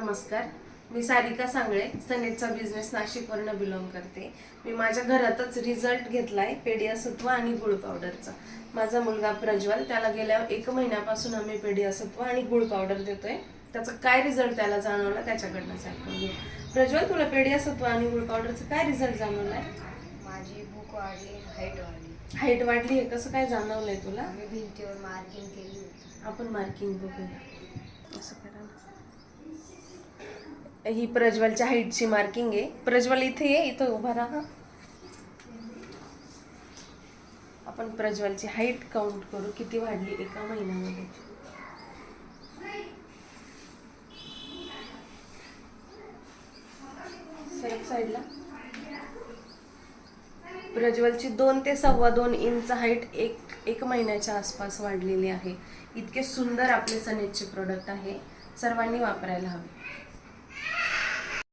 नमस्कार. मी सारिका सांगळे सनेटचा बिझनेस नाशिकवरनं बिलॉंग करते. मी माझ्या घरातच रिझल्ट घेतलाय पेडियासत्व आणि गुळ पावडरचा माझा मुलगा प्रज्वल त्याला गेल्या एक महिन्यापासून आम्ही पेडियासत्व आणि गुळ पावडर देतोय. त्याचा काय रिझल्ट त्याला जाणवला त्याच्याकडनं ऐकून घेऊ. प्रज्वल तुला पेडियासत्व आणि गुळ पावडरचा काय रिझल्ट जाणवलाय? माझी भूक वाढली हाईट वाढली. हाईट वाढली आहे कसं काय जाणवलंय तुला? आम्ही भिंतीवर मार्किंग केली होती. आपण मार्किंग बघूया. असं करा. ही प्रज्वलच्या हाईटची मार्किंग आहे. प्रज्वल इथे ये इथं उभा राहा. आपण प्रज्वलची हाईट काउंट करू किती वाढली एका महिन्यामध्ये? साईडला. प्रज्वलची दोन ते सव्वा दोन इंच हाईट एक एक महिन्याच्या आसपास वाढलेली आहे. इतके सुंदर आपले सनेजचे प्रोडक्ट आहे. सर्वांनी वापरायला हवे.